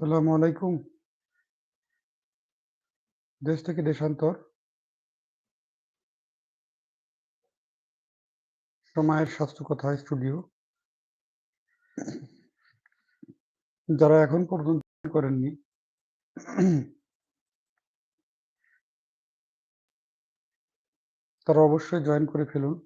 আসসালামু আলাইকুম। দেশ থেকে দেশান্তর। সময়ের স্বাস্থ্য কথা স্টুডিও। যারা এখন পর্যন্ত করেননি, তারা অবশ্যই জয়েন করে ফেলুন।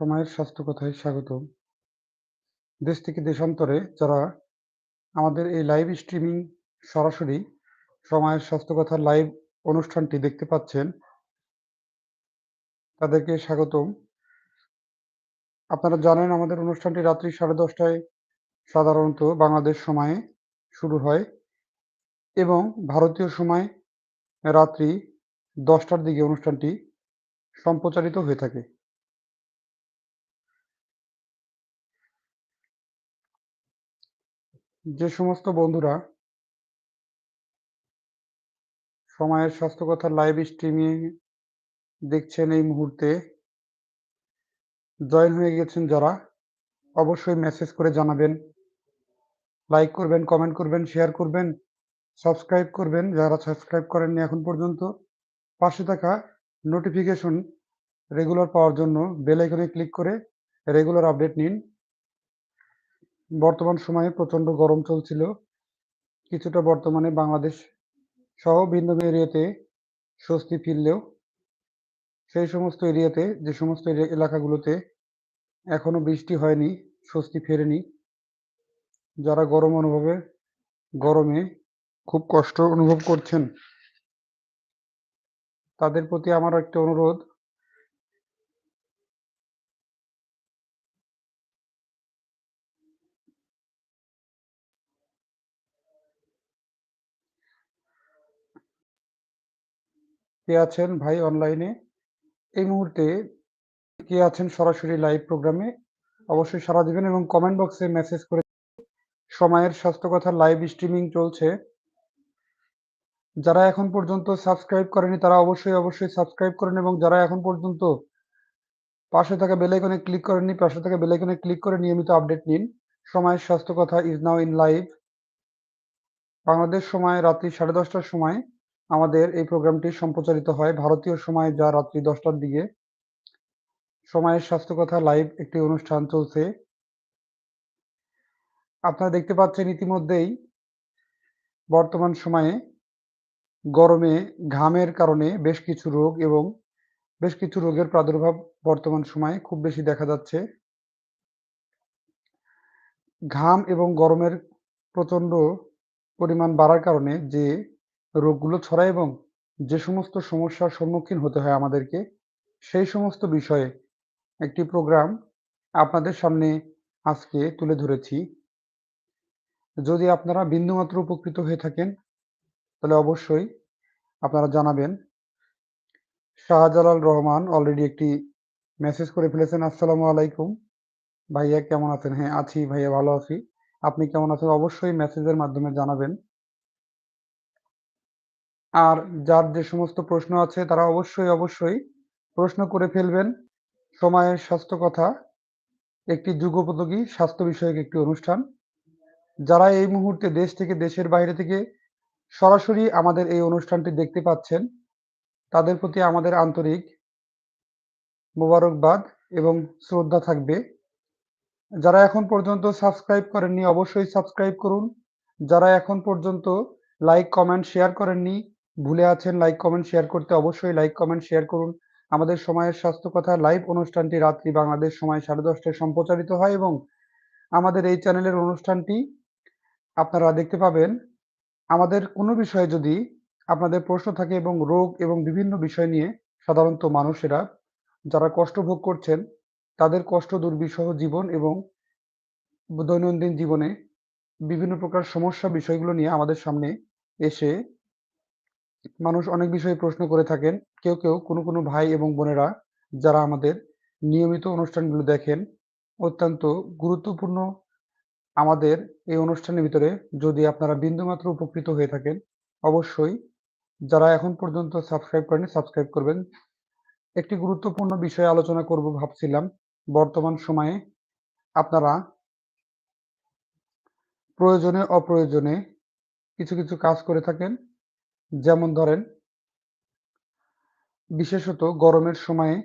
সময়ের স্বাস্থ্য কথায় স্বাগতম। দেশ থেকে দেশান্তরে যারা আমাদের এই লাইভ স্ট্রিমিং সরাসরি সময়ের স্বাস্থ্য কথার লাইভ অনুষ্ঠানটি দেখতে পাচ্ছেন, তাদেরকে স্বাগতম। আপনারা জানেন আমাদের অনুষ্ঠানটি রাত্রি 10:30টায় সাধারণত বাংলাদেশ সময়ে শুরু হয় এবং ভারতীয় সময় রাত্রি 10টার দিকে অনুষ্ঠানটি সম্প্রচারিত হয়ে থাকে। যে সমস্ত বন্ধুরা সময়ের স্বাস্থ্য কথার লাইভ স্ট্রিমিং দেখছেন এই মুহূর্তে জয়েন হয়ে গেছেন যারা অবশ্যই মেসেজ করে জানাবেন। লাইক করবেন, কমেন্ট করবেন, শেয়ার করবেন, সাবস্ক্রাইব করবেন যারা সাবস্ক্রাইব করেননি এখন পর্যন্ত। পাশে থাকা নোটিফিকেশন রেগুলার পাওয়ার জন্য বেল আইকনে ক্লিক করে রেগুলার আপডেট নিন। বর্তমান সময়ে প্রচণ্ড গরম চলছিল। কিছুটা বর্তমানে বাংলাদেশ সহ ভিন্ন এরিয়াতে স্বস্তি ফিরলেও সেই সমস্ত এরিয়াতে যে সমস্ত এলাকাগুলোতে এখনও বৃষ্টি হয়নি, স্বস্তি ফেরেনি। যারা গরম অনুভবে গরমে খুব কষ্ট অনুভব করছেন তাদের প্রতি আমার একটা অনুরোধ কে আছেন ভাই অনলাইনে? এই মুহূর্তে কে আছেন সরাসরি লাইভ প্রোগ্রামে? অবশ্যই সাড়া দিবেন এবং কমেন্ট বক্সে মেসেজ করে সময়ের স্বাস্থ্য কথার লাইভ স্ট্রিমিং চলছে। যারা এখন পর্যন্ত সাবস্ক্রাইব করেনি তারা অবশ্যই, অবশ্যই সাবস্ক্রাইব করেন এবং যারা এখন পর্যন্ত পাশে থাকা বেল আইকনে ক্লিক করেননি, পাশে থাকা বেল আইকনে ক্লিক করে নিয়মিত আপডেট নিন। সময়ের স্বাস্থ্য কথা is now in live. Bangladesh সময় রাত্রি 10:30টার সময় আমাদের এই প্রোগ্রামটি সম্প্রচারিত হয়। ভারতীয় সময় যা রাত্রি 10টার দিকে। সময়ের স্বাস্থ্য কথা লাইভ একটি অনুষ্ঠান চলছে। আপনারা দেখতে পাচ্ছেন ইতিমধ্যেই বর্তমান সময়ে গরমে ঘামের কারণে বেশ কিছু রোগ এবং বেশ কিছু রোগের প্রাদুর্ভাব বর্তমান সময়ে খুব বেশি দেখা যাচ্ছে। ঘাম এবং গরমের প্রচণ্ড পরিমাণ বাড়ার কারণে যে রোগগুলো ছড়ায় এবং যে সমস্ত সমস্যার সম্মুখীন হতে হয় আমাদেরকে, সেই সমস্ত বিষয়ে একটি প্রোগ্রাম আপনাদের সামনে আজকে তুলে ধরেছি। যদি আপনারা বিন্দুমাত্র উপকৃত হয়ে থাকেন তাহলে অবশ্যই আপনারা জানাবেন। শাহজালাল রহমান অলরেডি একটি মেসেজ করে ফেলেছেন, আসসালামু আলাইকুম। ভাইয়া কেমন আছেন? হ্যাঁ, আছি ভাইয়া ভালো আছি। আপনি কেমন আছেন? অবশ্যই মেসেজের মাধ্যমে জানাবেন। আর যার যে সমস্ত প্রশ্ন আছে তারা অবশ্যই, অবশ্যই প্রশ্ন করে ফেলবেন। সময়ের স্বাস্থ্য কথা একটি যুগোপযোগী স্বাস্থ্য বিষয়ক একটি অনুষ্ঠান। যারা এই মুহূর্তে দেশ থেকে দেশের বাইরে থেকে সরাসরি আমাদের এই অনুষ্ঠানটি দেখতে পাচ্ছেন, তাদের প্রতি আমাদের আন্তরিক মোবারকবাদ এবং শ্রদ্ধা থাকবে। যারা এখন পর্যন্ত সাবস্ক্রাইব করেননি অবশ্যই সাবস্ক্রাইব করুন। যারা এখন পর্যন্ত লাইক, কমেন্ট, শেয়ার করেননি, ভুলে আছেন লাইক, কমেন্ট, শেয়ার করতে অবশ্যই লাইক, কমেন্ট, শেয়ার করুন। আমাদের সময়ের স্বাস্থ্য কথা লাইভ অনুষ্ঠানটি রাত্রি বাংলাদেশ সময় 10:30টায় সম্প্রচারিত হয় এবং আমাদের এই চ্যানেলের অনুষ্ঠানটি আপনারা দেখতে পাবেন। আমাদের কোনো বিষয়ে যদি আপনাদের প্রশ্ন থাকে এবং রোগ এবং বিভিন্ন বিষয় নিয়ে সাধারণত মানুষেরা যারা কষ্ট ভোগ করছেন, তাদের কষ্ট দুর্বিষহ জীবন এবং দৈনন্দিন জীবনে বিভিন্ন প্রকার সমস্যা বিষয়গুলো নিয়ে আমাদের সামনে এসে মানুষ অনেক বিষয়ে প্রশ্ন করে থাকেন। কেউ কেউ, কোনো কোনো ভাই এবং বোনেরা যারা আমাদের নিয়মিত অনুষ্ঠানগুলো দেখেন, অত্যন্ত গুরুত্বপূর্ণ আমাদের এই অনুষ্ঠানের ভিতরে যদি আপনারা বিন্দুমাত্র উপকৃত হয়ে থাকেন, অবশ্যই যারা এখন পর্যন্ত সাবস্ক্রাইব করেনি সাবস্ক্রাইব করবেন। একটি গুরুত্বপূর্ণ বিষয়ে আলোচনা করব ভাবছিলাম। বর্তমান সময়ে আপনারা প্রয়োজনে, অপ্রয়োজনে কিছু কিছু কাজ করে থাকেন। যেমন ধরেন, বিশেষত গরমের সময়ে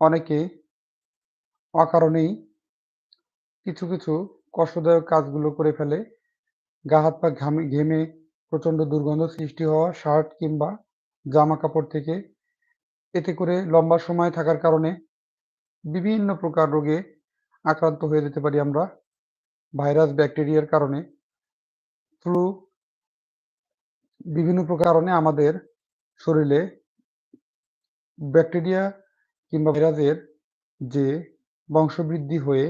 অনেকে অকারণেই কিছু কিছু কষ্টদায়ক কাজগুলো করে ফেলে। গা হাত পা ঘামে, ঘেমে প্রচণ্ড দুর্গন্ধ সৃষ্টি হওয়া, শার্ট কিংবা জামা কাপড় থেকে। এতে করে লম্বা সময় থাকার কারণে বিভিন্ন প্রকার রোগে আক্রান্ত হয়ে যেতে পারি আমরা। ভাইরাস, ব্যাকটেরিয়ার কারণে। ফ্লু বিভিন্ন প্রকার কারণে আমাদের শরীরে ব্যাকটেরিয়া কিংবা ভাইরাসের যে বংশবৃদ্ধি হয়ে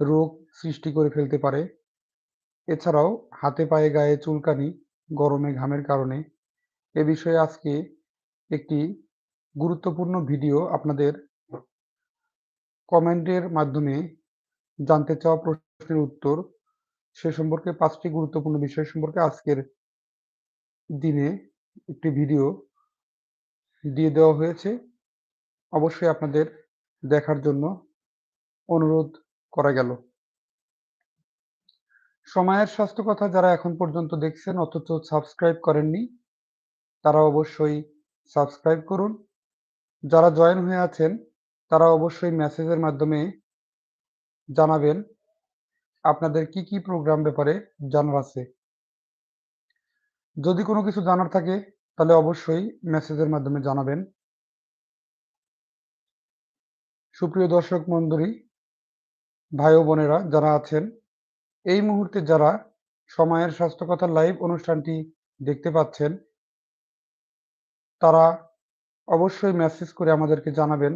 রোগ সৃষ্টি করে ফেলতে পারে। এছাড়াও হাতে পায়ে গায়ে চুলকানি, গরমে ঘামের কারণে। এ বিষয়ে আজকে একটি গুরুত্বপূর্ণ ভিডিও আপনাদের কমেন্টের মাধ্যমে জানতে চাওয়া প্রশ্নের উত্তর সে সম্পর্কে পাঁচটি গুরুত্বপূর্ণ বিষয় সম্পর্কে আজকের দিনে একটি ভিডিও দিয়ে দেওয়া হয়েছে। অবশ্যই আপনাদের দেখার জন্য অনুরোধ করা গেল। সময়ের স্বাস্থ্য কথা যারা এখন পর্যন্ত দেখছেন, অথচ সাবস্ক্রাইব করেননি, তারা অবশ্যই সাবস্ক্রাইব করুন। যারা জয়েন হয়ে আছেন, তারা অবশ্যই মেসেজের মাধ্যমে জানাবেন, আপনাদের কি কি প্রোগ্রাম ব্যাপারে জানার আছে। যদি কোনো কিছু জানার থাকে, তাহলে অবশ্যই মেসেজের মাধ্যমে জানাবেন। সুপ্রিয় দর্শক মন্ডলী ভাই ও বোনেরা যারা আছেন, এই মুহূর্তে যারা সময়ের স্বাস্থ্যকথার লাইভ অনুষ্ঠানটি দেখতে পাচ্ছেন, তারা অবশ্যই মেসেজ করে আমাদেরকে জানাবেন।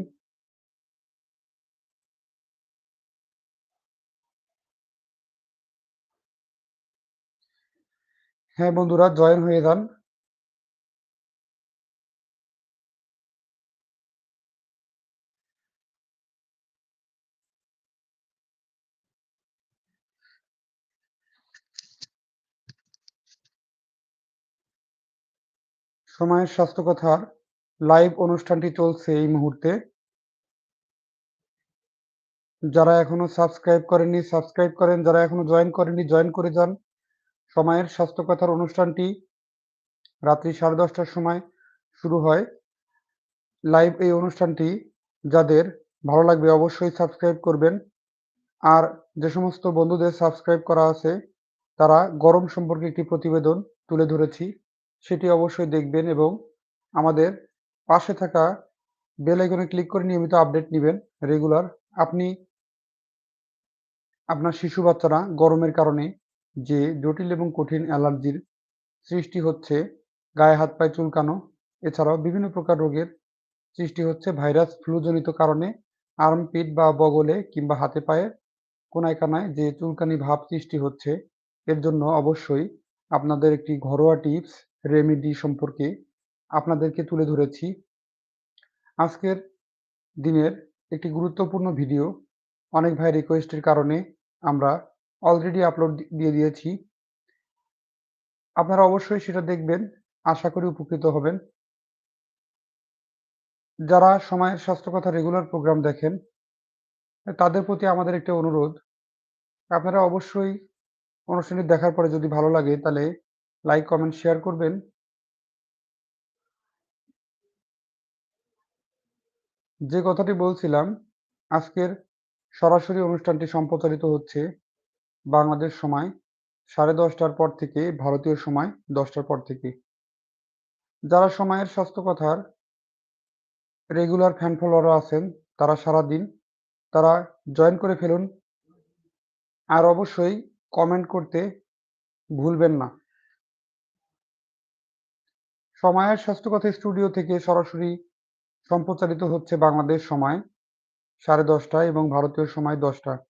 হ্যাঁ বন্ধুরা, জয়েন হয়ে যান। সময়ের স্বাস্থ্য কথার লাইভ অনুষ্ঠানটি চলছে এই মুহূর্তে। যারা এখনও সাবস্ক্রাইব করেননি সাবস্ক্রাইব করেন। যারা এখনও জয়েন করেননি জয়েন করে যান। সময়ের স্বাস্থ্য কথার অনুষ্ঠানটি রাত্রি সাড়ে দশটার সময় শুরু হয়। লাইভ এই অনুষ্ঠানটি যাদের ভালো লাগবে অবশ্যই সাবস্ক্রাইব করবেন। আর যে সমস্ত বন্ধুদের সাবস্ক্রাইব করা আছে, তারা গরম সম্পর্কে একটি প্রতিবেদন তুলে ধরেছি, সেটি অবশ্যই দেখবেন এবং আমাদের পাশে থাকা বেল আইকনে ক্লিক করে নিয়মিত আপডেট নেবেন রেগুলার আপনি আপনার শিশু বাচ্চারা গরমের কারণে যে জটিল এবং কঠিন অ্যালার্জির সৃষ্টি হচ্ছে, গায়ে হাত পায়ে চুলকানো, এছাড়াও বিভিন্ন প্রকার রোগের সৃষ্টি হচ্ছে ভাইরাস ফ্লুজনিত কারণে আর্মপিট বা বগলে কিংবা হাতে পায়ে কোনায় কানায় যে চুলকানি ভাব সৃষ্টি হচ্ছে, এর জন্য অবশ্যই আপনাদের একটি ঘরোয়া টিপস, রেমেডি সম্পর্কে আপনাদেরকে তুলে ধরেছি। আজকের দিনের একটি গুরুত্বপূর্ণ ভিডিও, অনেক ভাই রিকোয়েস্টের কারণে আমরা অলরেডি আপলোড দিয়ে দিয়েছি। আপনারা অবশ্যই সেটা দেখবেন, আশা করি উপকৃত হবেন। যারা সময়ের স্বাস্থ্য কথা রেগুলার প্রোগ্রাম দেখেন, তাদের প্রতি আমাদের একটা অনুরোধ। আপনারা অবশ্যই অনুষ্ঠানটি দেখার পরে যদি ভালো লাগে, তাহলে লাইক কমেন্ট শেয়ার করবেন। যে কথাটি বলছিলাম, আজকের সরাসরি অনুষ্ঠানটি সম্প্রচারিত হচ্ছে বাংলাদেশ সময় সাড়ে দশটার পর থেকে, ভারতীয় সময় দশটার পর থেকে। যারা সময়ের স্বাস্থ্য কথার রেগুলার ফ্যান ফলোয়াররা আছেন, তারা সারাদিন তারা জয়েন করে ফেলুন। আর অবশ্যই কমেন্ট করতে ভুলবেন না। সময়ের স্বাস্থ্যকথা স্টুডিও থেকে সরাসরি সম্প্রচারিত হচ্ছে বাংলাদেশ সময় সাড়ে দশটা এবং ভারতীয় সময় দশটা।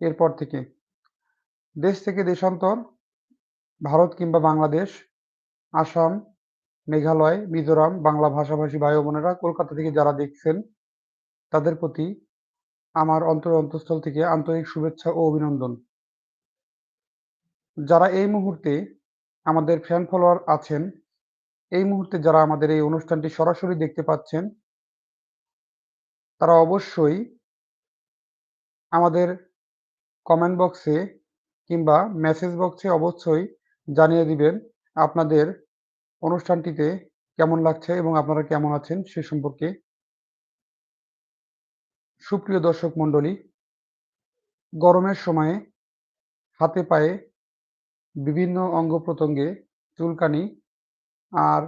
এরপর থেকে দেশ থেকে দেশান্তর ভারত কিংবা বাংলাদেশ আসাম, মেঘালয়, মিজোরাম, বাংলা ভাষাভাষী ভাই বোনেরা কলকাতা থেকে যারা দেখছেন তাদের প্রতি আমার অন্তর অন্তঃস্থল থেকে আন্তরিক শুভেচ্ছা ও অভিনন্দন। যারা এই মুহূর্তে আমাদের ফ্যান ফলোয়ার আছেন, এই মুহূর্তে যারা আমাদের এই অনুষ্ঠানটি সরাসরি দেখতে পাচ্ছেন তারা অবশ্যই আমাদের কমেন্ট বক্সে কিংবা মেসেজ বক্সে অবশ্যই জানিয়ে দিবেন আপনাদের অনুষ্ঠানটিতে কেমন লাগছে এবং আপনারা কেমন আছেন সে সম্পর্কে। সুপ্রিয় দর্শক মণ্ডলী, গরমের সময়ে হাতে পায়ে বিভিন্ন অঙ্গ-প্রত্যঙ্গে চুলকানি আর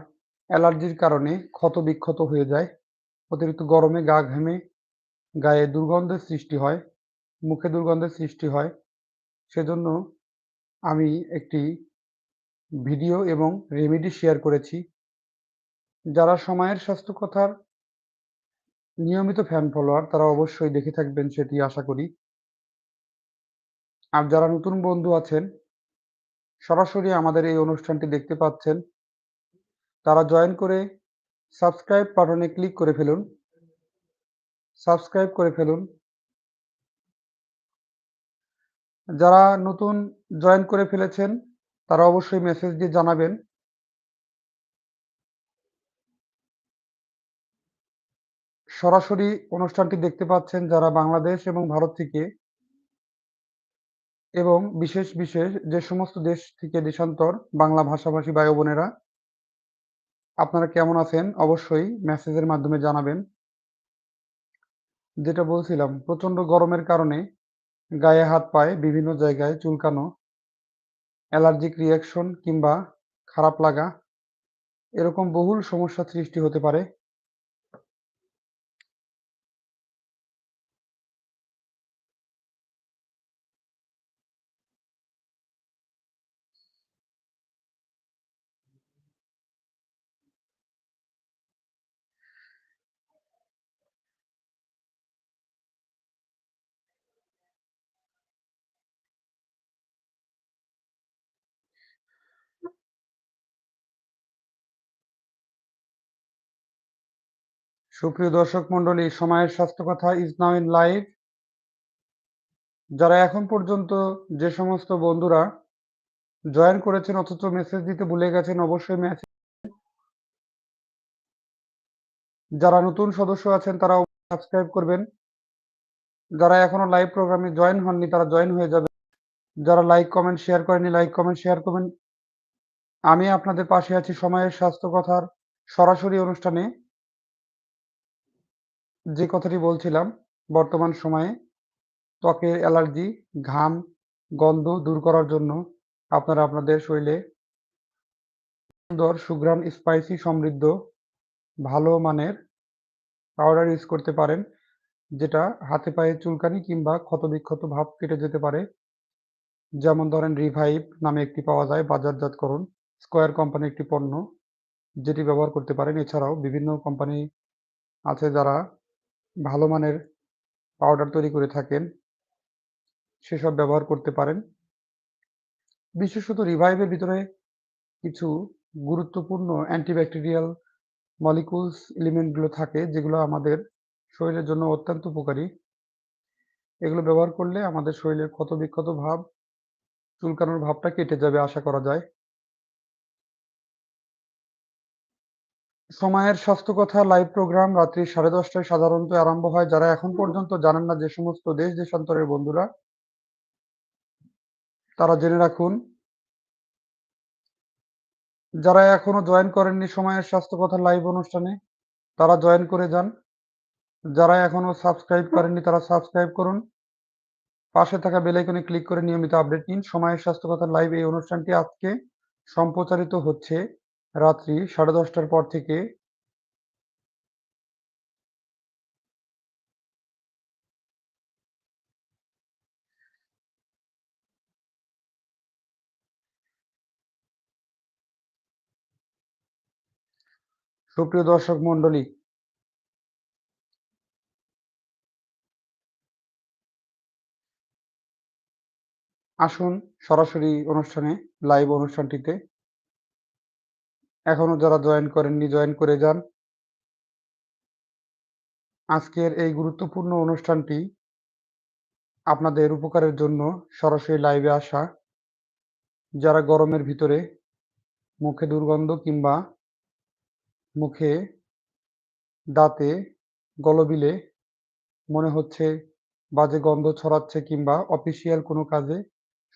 অ্যালার্জির কারণে ক্ষত-বিক্ষত হয়ে যায়। অতিরিক্ত গরমে গা ঘেমে গায়ে দুর্গন্ধের সৃষ্টি হয়, মুখে দুর্গন্ধের সৃষ্টি হয়। সেজন্য আমি একটি ভিডিও এবং রেমেডি শেয়ার করেছি। যারা সময়ের স্বাস্থ্য কথার নিয়মিত ফ্যান ফলোয়ার তারা অবশ্যই দেখে থাকবেন সেটি আশা করি। আর যারা নতুন বন্ধু আছেন, সরাসরি আমাদের এই অনুষ্ঠানটি দেখতে পাচ্ছেন, তারা জয়েন করে সাবস্ক্রাইব বাটনে ক্লিক করে ফেলুন। সাবস্ক্রাইব করে ফেলুন। যারা নতুন জয়েন করে ফেলেছেন, তারা অবশ্যই মেসেজ দিয়ে জানাবেন। সরাসরি অনুষ্ঠানটি দেখতে পাচ্ছেন যারা বাংলাদেশ এবং ভারত থেকে এবং বিশেষ, বিশেষ যে সমস্ত দেশ থেকে দেশান্তর বাংলা ভাষাভাষী ভাই বোনেরা আপনারা কেমন আছেন? অবশ্যই মেসেজের মাধ্যমে জানাবেন। যেটা বলছিলাম প্রচণ্ড গরমের কারণে গায়ে হাত-পায়ে বিভিন্ন জায়গায় চুলকানো, অ্যালার্জিক রিঅ্যাকশন কিংবা খারাপ লাগা এরকম বহুল সমস্যা সৃষ্টি হতে পারে। সুপ্রিয় দর্শক মণ্ডলী, সময়ের স্বাস্থ্য কথা ইজ নাও ইন লাইভ। যারা এখন পর্যন্ত যে সমস্ত বন্ধুরা জয়েন করেছেন অথচ মেসেজ দিতে ভুলে গেছেন অবশ্যই মেসেজ যারা নতুন সদস্য আছেন তারা সাবস্ক্রাইব করবেন। যারা এখনও লাইভ প্রোগ্রামে জয়েন হননি তারা জয়েন হয়ে যাবে যারা লাইক, কমেন্ট, শেয়ার করেননি লাইক, কমেন্ট, শেয়ার করবেন। আমি আপনাদের পাশে আছি সময়ের স্বাস্থ্য কথার সরাসরি অনুষ্ঠানে। যে কথাটি বলছিলাম বর্তমান সময়ে ত্বকের অ্যালার্জি, ঘাম, গন্ধ দূর করার জন্য আপনারা আপনাদের শরীরে সুন্দর সুগ্রাম স্পাইসি সমৃদ্ধ ভালো মানের পাউডার ইউজ করতে পারেন। যেটা হাতে পায়ে চুলকানি কিংবা ক্ষত-বিক্ষত ভাব কেটে যেতে পারে। যেমন ধরেন রিভাইভ নামে একটি পাওয়া যায় বাজারজাতকরণ। স্কোয়ার কোম্পানির একটি পণ্য যেটি ব্যবহার করতে পারেন। এছাড়াও বিভিন্ন কোম্পানি আছে যারা ভালো মানের পাউডার তৈরি করে থাকেন। সেসব ব্যবহার করতে পারেন। বিশেষত রিভাইভের ভিতরে কিছু গুরুত্বপূর্ণ অ্যান্টিব্যাকটেরিয়াল মলিকিউলস এলিমেন্টগুলো থাকে যেগুলো আমাদের শরীরের জন্য অত্যন্ত উপকারী। এগুলো ব্যবহার করলে আমাদের শরীরের ক্ষত-বিক্ষত ভাব, চুলকানোর ভাবটা কেটে যাবে আশা করা যায়। সময়ের স্বাস্থ্য কথা লাইভ প্রোগ্রাম রাত্রি সাড়ে দশটায় সাধারণত আরম্ভ হয়। যারা এখন পর্যন্ত জানেন না যে সমস্ত দেশ-দেশান্তরের বন্ধুরা, তারা জেনে রাখুন, যারা এখনও জয়েন করেননি সময়ের স্বাস্থ্য কথা লাইভ অনুষ্ঠানে, তারা জয়েন করে যান। যারা এখনও সাবস্ক্রাইব করেননি, তারা সাবস্ক্রাইব করুন। পাশে থাকা বেল আইকনে ক্লিক করে নিয়মিত আপডেট নিন। সময়ের স্বাস্থ্য কথা লাইভ এই অনুষ্ঠানটি আজকে সম্প্রচারিত হচ্ছে রাত্রি সাড়ে দশটার পর থেকে। সুপ্রিয় দর্শক মন্ডলী আসুন সরাসরি অনুষ্ঠানে লাইভ অনুষ্ঠানটিতে। এখনও যারা জয়েন করেননি জয়েন করে যান। আজকের এই গুরুত্বপূর্ণ অনুষ্ঠানটি আপনাদের উপকারের জন্য সরাসরি লাইভে আসা। যারা গরমের ভিতরে মুখে দুর্গন্ধ কিংবা মুখে দাঁতে গলবিলে মনে হচ্ছে বাজে গন্ধ ছড়াচ্ছে কিংবা অফিসিয়াল কোনো কাজে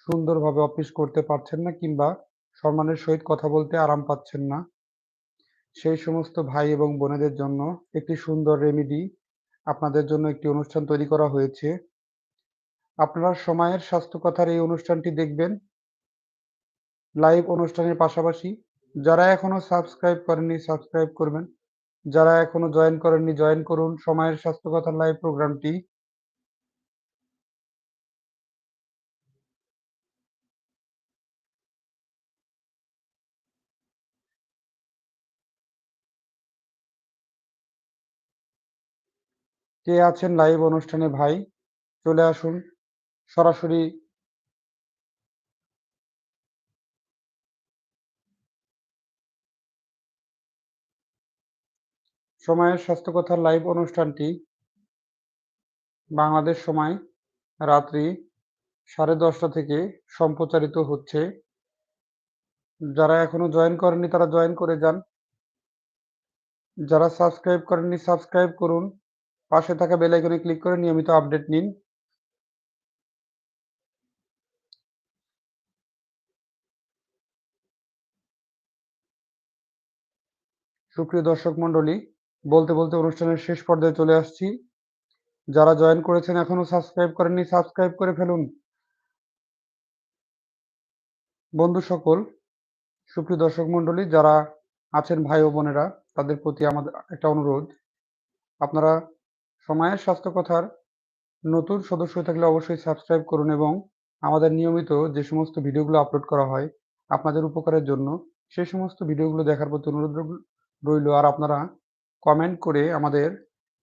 সুন্দরভাবে অফিস করতে পারছেন না কিংবা সম্মানের সহিত কথা বলতে আরাম পাচ্ছেন না। সেই সমস্ত ভাই এবং বোনেদের জন্য একটি সুন্দর রেমিডি আপনাদের জন্য একটি অনুষ্ঠান তৈরি করা হয়েছে। আপনারা সময়ের স্বাস্থ্য কথার এই অনুষ্ঠানটি দেখবেন। লাইভ অনুষ্ঠানের পাশাপাশি যারা এখনও সাবস্ক্রাইব করেননি সাবস্ক্রাইব করবেন। যারা এখনও জয়েন করেননি জয়েন করুন। সময়ের স্বাস্থ্য কথার লাইভ প্রোগ্রামটি কে আছেন লাইভ অনুষ্ঠানে ভাই? চলে আসুন। সরাসরি সময়ের স্বাস্থ্য কথার লাইভ অনুষ্ঠানটি বাংলাদেশ সময় রাত্রি সাড়ে দশটা থেকে সম্প্রচারিত হচ্ছে। যারা এখনও জয়েন করেননি তারা জয়েন করে যান। যারা সাবস্ক্রাইব করেননি সাবস্ক্রাইব করুন। পাশে থাকা বেল আইকনে ক্লিক করে নিয়মিত আপডেট নিন। সুপ্রিয় দর্শক মণ্ডলী, বলতে বলতে অনুষ্ঠানের শেষ পর্যায়ে চলে আসছি। যারা জয়েন করেছেন এখনও সাবস্ক্রাইব করেননি সাবস্ক্রাইব করে ফেলুন। বন্ধু সকল, সুপ্রিয় দর্শক মণ্ডলী, যারা আছেন ভাই ও বোনেরা, তাদের প্রতি আমাদের একটা অনুরোধ। আপনারা সময়ের স্বাস্থ্য কথার নতুন সদস্য থাকলে অবশ্যই সাবস্ক্রাইব করুন এবং আমাদের নিয়মিত যে সমস্ত ভিডিওগুলো আপলোড করা হয় আপনাদের উপকারের জন্য, সেই সমস্ত ভিডিওগুলো দেখার প্রতি অনুরোধ রইল আর আপনারা কমেন্ট করে আমাদের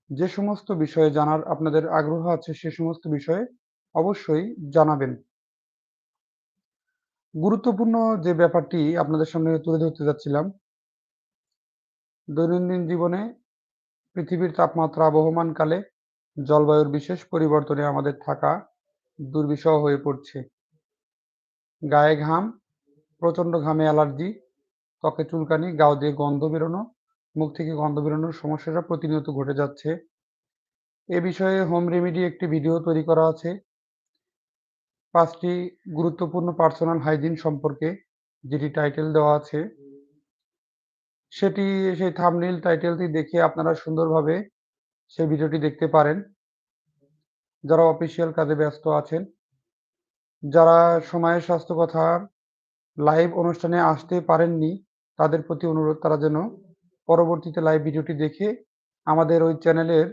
যে সমস্ত বিষয়ে জানার আপনাদের আগ্রহ আছে সে সমস্ত বিষয়ে অবশ্যই জানাবেন। গুরুত্বপূর্ণ যে ব্যাপারটি আপনাদের সামনে তুলে ধরতে যাচ্ছিলাম, দৈনন্দিন জীবনে পৃথিবীর তাপমাত্রা আবহমানকালে জলবায়ুর বিশেষ পরিবর্তনে আমাদের থাকা দুর্বিষহ হয়ে পড়ছে। গায়ে ঘাম, প্রচণ্ড ঘামে অ্যালার্জি, ত্বকে চুলকানি, গাও দিয়ে গন্ধ বেরোনো, মুখ থেকে গন্ধ বেরোনোর সমস্যাটা প্রতিনিয়ত ঘটে যাচ্ছে। এ বিষয়ে হোম রেমেডি একটি ভিডিও তৈরি করা আছে। পাঁচটি গুরুত্বপূর্ণ পার্সোনাল হাইজিন সম্পর্কে যেটি টাইটেল দেওয়া আছে। সেটি, সেই থামনেল টাইটেলটি দেখে আপনারা সুন্দরভাবে সেই ভিডিওটি দেখতে পারেন। যারা অফিসিয়াল কাজে ব্যস্ত আছেন, যারা সময়ের স্বাস্থ্য কথার লাইভ অনুষ্ঠানে আসতে পারেননি, তাদের প্রতি অনুরোধ, তারা যেন পরবর্তীতে লাইভ ভিডিওটি দেখে আমাদের ওই চ্যানেলের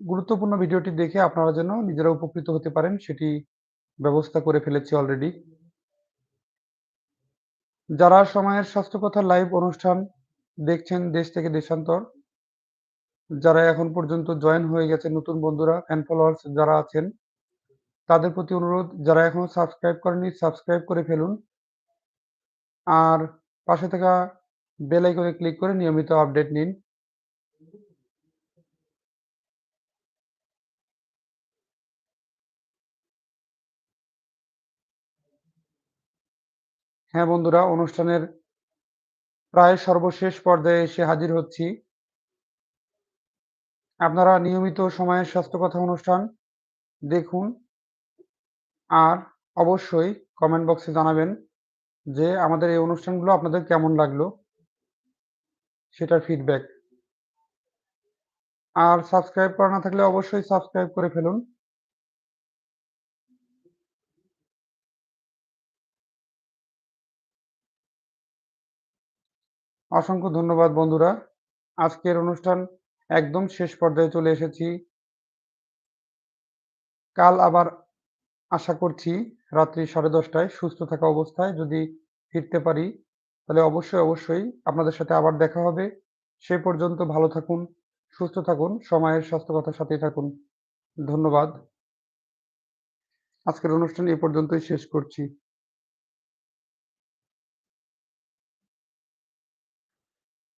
গুরুত্বপূর্ণ ভিডিওটি দেখে আপনারা যেন নিজেরা উপকৃত হতে পারেন, সেটি ব্যবস্থা করে ফেলেছি অলরেডি যারা সময়ের স্বাস্থ্য কথা লাইভ অনুষ্ঠান দেখছেন দেশ থেকে দেশান্তর? যারা এখন পর্যন্ত জয়েন হয়ে গেছে, নতুন বন্ধুরা অ্যান্ড ফলোয়ার্স যারা আছেন, তাদের প্রতি অনুরোধ, যারা এখনও সাবস্ক্রাইব করেনি সাবস্ক্রাইব করে ফেলুন। আর পাশে থাকা বেল আইকনে ক্লিক করে নিয়মিত আপডেট নিন। হ্যাঁ বন্ধুরা, অনুষ্ঠানের প্রায় সর্বশেষ পর্যায়ে এসে হাজির হচ্ছি। আপনারা নিয়মিত সময়ের স্বাস্থ্য কথা অনুষ্ঠান দেখুন আর অবশ্যই কমেন্ট বক্সে জানাবেন যে আমাদের এই অনুষ্ঠানগুলো আপনাদের কেমন লাগল, সেটার ফিডব্যাক আর সাবস্ক্রাইব করা না থাকলে অবশ্যই সাবস্ক্রাইব করে ফেলুন। অসংখ্য ধন্যবাদ বন্ধুরা। আজকের অনুষ্ঠান একদম শেষ পর্যায়ে চলে এসেছি। কাল আবার আশা করছি রাত্রি সাড়ে দশটায় সুস্থ থাকা অবস্থায় যদি ফিরতে পারি, তাহলে অবশ্যই অবশ্যই আপনাদের সাথে আবার দেখা হবে। সে পর্যন্ত ভালো থাকুন, সুস্থ থাকুন, সময়ের স্বাস্থ্য কথার সাথেই থাকুন। ধন্যবাদ। আজকের অনুষ্ঠান এ পর্যন্তই শেষ করছি।